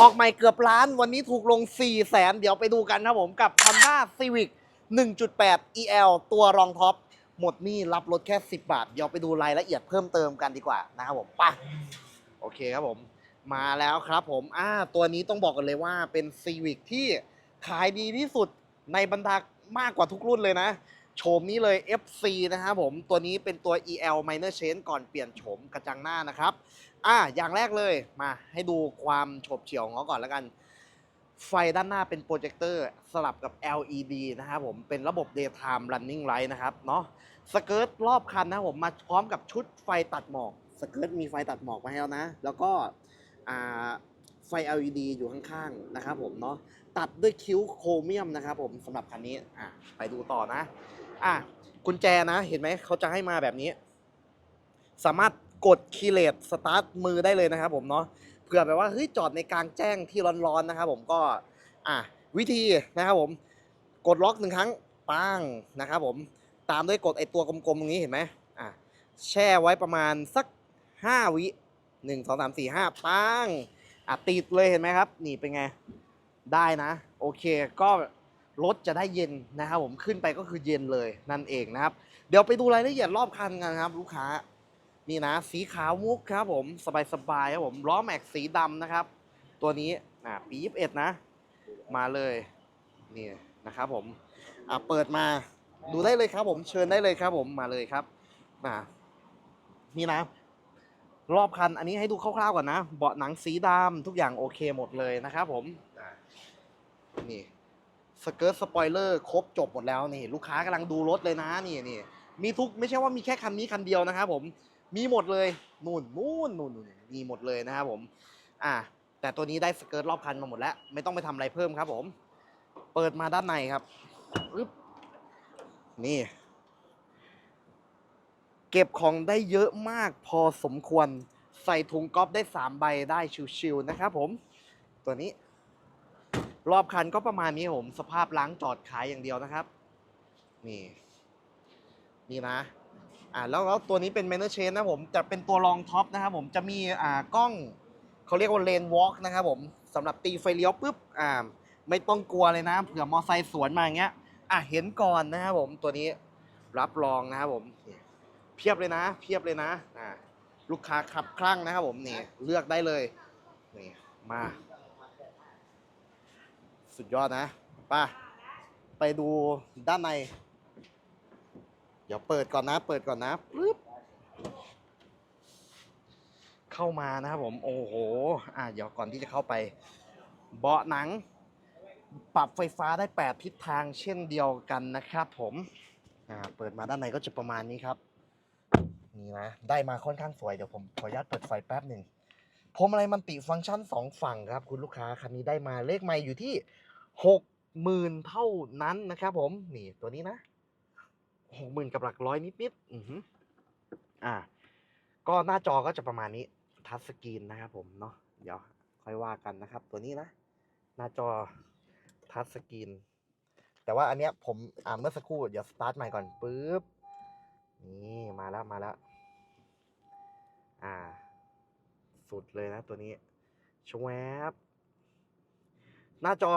ออกใหม่เกือบล้านวันนี้ถูกลง 4 0 0แสนเดี๋ยวไปดูกันครับผมกับ Honda Civic 1.8 EL ตัวรองท็อป หมดหนี่รับรถแค่ 10 บาท เดี๋ยวไปดูรายละเอียดเพิ่มเติมกันดีกว่านะครับผมไปโอเคครับผม มาแล้วครับผมอ่าตัวนี้ต้องบอกกันเลยว่าเป็น Civic ที่ขายดีที่สุดในบรรดามากกว่าทุกรุ่นเลยนะโฉมนี้เลย FC นะครับผม ตัวนี้เป็นตัว EL Minor Change ก่อนเปลี่ยนโฉมกระจังหน้านะครับ อ่าอย่างแรกเลยมาให้ดูความโฉบเฉี่ยวของเขาก่อนแล้วกัน ไฟด้านหน้าเป็นโปรเจคเตอร์สลับกับ LED นะครับผมเป็นระบบ Daytime Running Light นะครับเนาะสเกิร์ตรอบคันนะผมมาพร้อมกับชุดไฟตัดหมอกสเกิร์ตมีไฟตัดหมอกมาให้แล้วนะ แล้วก็ไฟ LED อยู่ข้างๆนะครับผมเนาะตัดด้วยคิ้วโครเมียมนะครับผมสำหรับคันนี้อะไปดูต่อนะอะกุญแจนะเห็นไหมเขาจะให้มาแบบนี้ สามารถ กดคีเลสสตาร์ทมือได้เลยนะครับผมเนาะเผื่อแบบว่าเฮ้ยจอดในกลางแจ้งที่ร้อนๆนะครับผมก็อะวิธีนะครับผมกดล็อกหนึ่งครั้งปังนะครับผมตามด้วยกดไอตัวกลมๆตรงนี้เห็นไหมอะแช่ไว้ประมาณสักห้าวิหนึ่งสองสามสี่ห้าปังอะติดเลยเห็นไหมครับ นี่เป็นไงได้นะ โอเคก็รถจะได้เย็นนะครับผมขึ้นไปก็คือเย็นเลยนั่นเองนะครับ เดี๋ยวไปดูรายละเอียดรอบคันกันครับ ลูกค้า นี่นะ สีขาวมุกครับผมสบายๆครับผมล้อแม็กสีดำนะครับ ตัวนี้อะปี21นะ มาเลยนี่นะครับผมอะเปิดมาดูได้เลยครับ ผมเชิญได้เลยครับ ผมมาเลยครับอะนี่นะ รอบคันอันนี้ให้ดูคร่าวๆก่อนนะเบาะหนังสีดำทุกอย่างโอเคหมดเลยนะครับผมนี่สเกิร์ตสปอยเลอร์ครบจบหมดแล้วนี่ ลูกค้ากำลังดูรถเลยนะนี่นี่มีทุกไม่ใช่ว่ามีแค่คันนี้คันเดียวนะครับผม มีหมดเลยนู่นนู่นนู่นนู่นมีหมดเลยนะครับผม อะแต่ตัวนี้ได้สเกิร์ตรอบคันมาหมดแล้ว ไม่ต้องไปทำอะไรเพิ่มครับผม เปิดมาด้านในครับอึ๊บนี่ เก็บของได้เยอะมากพอสมควร ใส่ถุงก๊อฟได้ 3 ใบได้ชิวๆนะครับผม ตัวนี้ รอบคันก็ประมาณนี้ผม สภาพล้างจอดขายอย่างเดียวนะครับ นี่ นี่นะ อ่าแล้วแล้วตัวนี้เป็น m a n เ r Chain นนะผมจะเป็นตัวรองท็อปนะครับผมจะมีอ่ากล้องเขาเรียกว่าเลนวอล์กนะครับผมสำหรับตีไฟเลี้ยวปุ๊บอ่าไม่ต้องกลัวเลยนะเผื่อมอไซค์สวนมาอย่างเงี้ยอะเห็นก่อนนะครับผมตัวนี้รับรองนะครับผมนี่เพียบเลยนะ เพียบเลยนะอ่าลูกค้าขับคลั่งนะครับผมนี่เลือกได้เลยนี่มา สุดยอดนะไป่ะไปดูด้านใน ดี๋ยวเปิดก่อนนะ เปิดก่อนนะปึ๊บเข้ามานะครับผม โอ้โห อะเดี๋ยวก่อนที่จะเข้าไป เบาะหนัง ปรับไฟฟ้าได้ 8 ทิศทางเช่นเดียวกันนะครับผมอ่าเปิดมาด้านในก็จะประมาณนี้ครับ นี่นะ ได้มาค่อนข้างสวย เดี๋ยวผมขออนุญาตเปิดไฟแป๊บหนึ่งผมอะไรมันติฟังก์ชันสองฝั่งครับ คุณลูกค้าคันนี้ได้มาเลขไม่อยู่ที่หกหมื่นเท่านั้นนะครับผม นี่ตัวนี้นะ หกหมื่นกับหลักร้อยนิดๆอือหืออ่า ก็หน้าจอก็จะประมาณนี้ ทัชสกรีนนะครับผมเนาะเดี๋ยวค่อยว่ากันนะครับ ตัวนี้นะ หน้าจอทัชสกรีนแต่ว่าอันเนี้ยผมอ่าเมื่อสักครู่เดี๋ยวสตาร์ทใหม่ก่อนปุ๊บนี่มาแล้วมาแล้ว อ่า สุดเลยนะตัวนี้ชวบหน้าจอ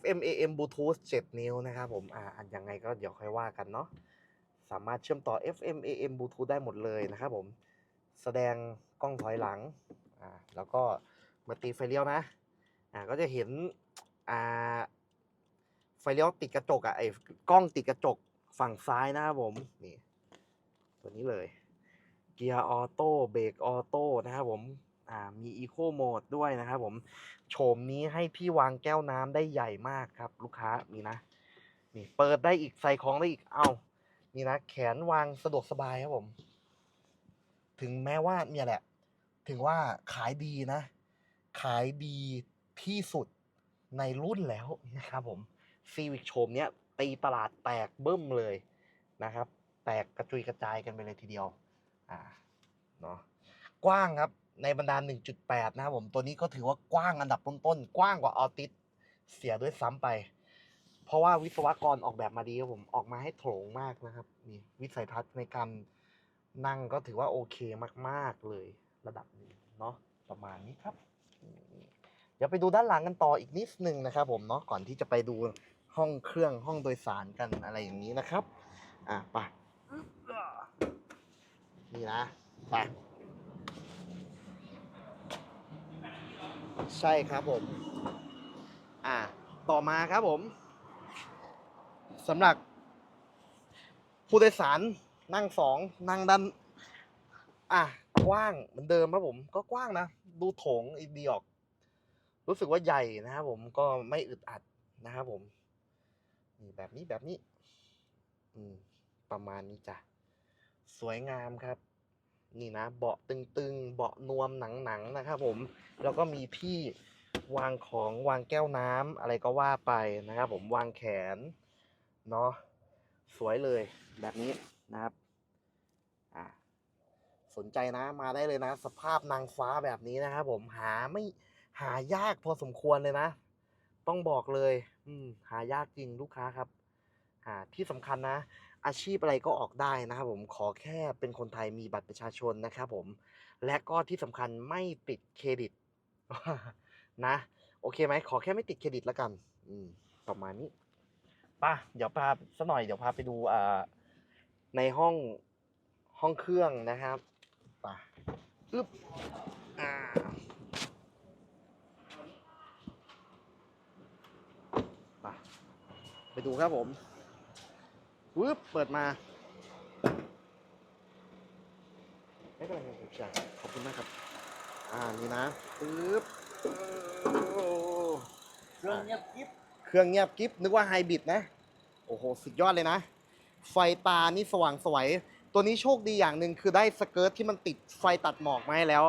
FM AM Bluetooth 7 นิ้วนะครับผม อ่า อันยังไงก็เดี๋ยวค่อยว่ากันเนาะ สามารถเชื่อมต่อ FM AM Bluetooth ได้หมดเลยนะครับผม แสดงกล้องถอยหลัง อ่า แล้วก็มาตีไฟเลี้ยวนะ อ่า ก็จะเห็น อ่า ไฟเลี้ยวติดกระจกอะไอ้กล้องติดกระจกฝั่งซ้ายนะครับผม นี่ ตัวนี้เลย เกียร์ออโต้ เบรกออโต้นะครับผม อ่า มีอีโคโหมดด้วยนะครับผม โฉมนี้ให้ที่วางแก้วน้ำได้ใหญ่มากครับ ลูกค้า นี่นะ นี่ เปิดได้อีกใส่ของได้อีก เอ้า นี่นะแขนวางสะดวกสบายครับผม ถึงแม้ว่าเนี่ยแหละ ถึงว่าขายดีนะ ขายดีที่สุดในรุ่นแล้วนะครับผมซีวิกโฉมเนี้ยตีตลาดแตกเบิ้มเลยนะครับ แตกกระจุยกระจายกันไปเลยทีเดียว อ่าเนาะกว้างครับในบรรดา 1.8 นะครับผม ตัวนี้ก็ถือว่ากว้างอันดับต้นๆ กว้างกว่าออติสเสียด้วยซ้ำไป เพราะว่าวิศวกรออกแบบมาดีครับผมออกมาให้โถงมากนะครับนี่วิสัยทัศน์ในการนั่งก็ถือว่าโอเคมากๆเลยระดับนึงเนาะประมาณนี้ครับอืมดี๋ยวไปดูด้านหลังกันต่ออีกนิดนึงนะครับ ผมเนาะก่อนที่จะไปดูห้องเครื่องห้องโดยสารกันอะไรอย่างนี้นะครับ อะไปนี่นะไปใช่ครับผม อะต่อมาครับผม สำหรับผู้โดยสารนั่งสองนั่งด้านอะกว้างเหมือนเดิมครับผม ก็กว้างนะ ดูโถงอีดีออก รู้สึกว่าใหญ่นะครับผมก็ไม่อึดอัดนะครับผมนี่แบบนี้แบบนี้ อืม ประมาณนี้จ้ะ สวยงามครับ นี่นะ เบาะตึงๆ เบาะนวมหนังๆนะครับผม แล้วก็มีที่วางของวางแก้วน้ำอะไรก็ว่าไปนะครับผมวางแขน เนาะสวยเลยแบบนี้นะครับอ่าสนใจนะมาได้เลยนะ สภาพนางฟ้าแบบนี้นะครับผมหาไม่หายากพอสมควรเลยนะ ต้องบอกเลย อืมหายากจริงลูกค้าครับอ่าที่สำคัญนะ อาชีพอะไรก็ออกได้นะครับผมขอแค่เป็นคนไทยมีบัตรประชาชนนะครับผม และก็ที่สำคัญไม่ติดเครดิตนะ โอเคไหมขอแค่ไม่ติดเครดิตแล้วกัน อืมประมาณนี้ ป่ะเดี๋ยวพาสักหน่อยเดี๋ยวพาไปดูอ่าในห้องห้องเครื่องนะครับป่ะอึ๊บอ่าไปไปดูครับผมวืบเปิดมาไม่เป็นไรครับผมจ่าขอบคุณมากครับ อ่านี่นะปึ๊บเครื่องเงียบกริบ เครื่องเงียบกิ๊บนึกว่าไฮบริดนะ โอ้โห สุดยอดเลยนะ ไฟตานี่สว่างสวย ตัวนี้โชคดีอย่างหนึ่งคือได้สเกิร์ตที่มันติดไฟตัดหมอกมาให้แล้ว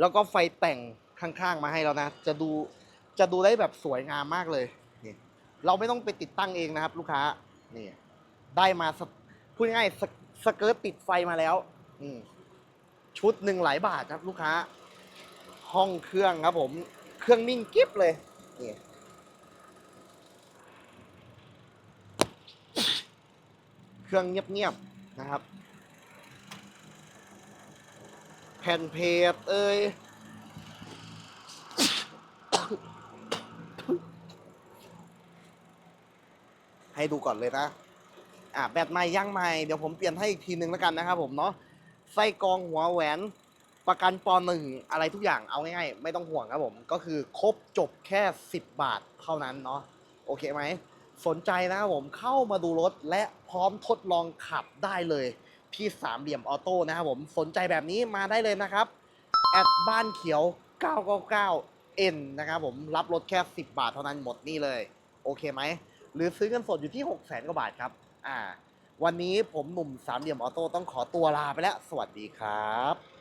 แล้วก็ไฟแต่งข้างๆมาให้แล้วนะ จะดูจะดูได้แบบสวยงามมากเลยนี่เราไม่ต้องไปติดตั้งเองนะครับ ลูกค้า นี่ ได้มาพูดง่ายสสเกิร์ตติดไฟมาแล้ว อืชุดหนึ่งหลายบาทครับ ลูกค้า ห้องเครื่องครับผม เครื่องนิ่งกิ๊บเลยนี่ เครื่องเงียบๆนะครับ แผ่นเพจเอ้ยให้ดูก่อนเลยนะอะแบตใหม่ย่างใหม่เดี๋ยวผมเปลี่ยนให้อีกทีนึงแล้วกันนะครับผมเนาะไส้กรองหัวแหวนประกันปหนึ่งอะไรทุกอย่างเอาง่ายๆ ไม่ต้องห่วงครับผม ก็คือครบจบแค่ 10 บาทเท่านั้นเนาะโอเคไหม สนใจนะครับผมเข้ามาดูรถและพร้อมทดลองขับได้เลยที่สามเหลี่ยมออโต้นะครับผมสนใจแบบนี้มาได้เลยนะครับแอดบ้านเขียว 999 N นะครับผมรับรถแค่ 10 บาทเท่านั้นหมดนี่เลย โอเคไหม หรือซื้อเงินสดอยู่ที่ 6 0 0 0 0 0กว่าบาทครับ อ่า วันนี้ผมหนุ่มสามเหลี่ยมออโต้ต้องขอตัวลาไปแล้ว สวัสดีครับ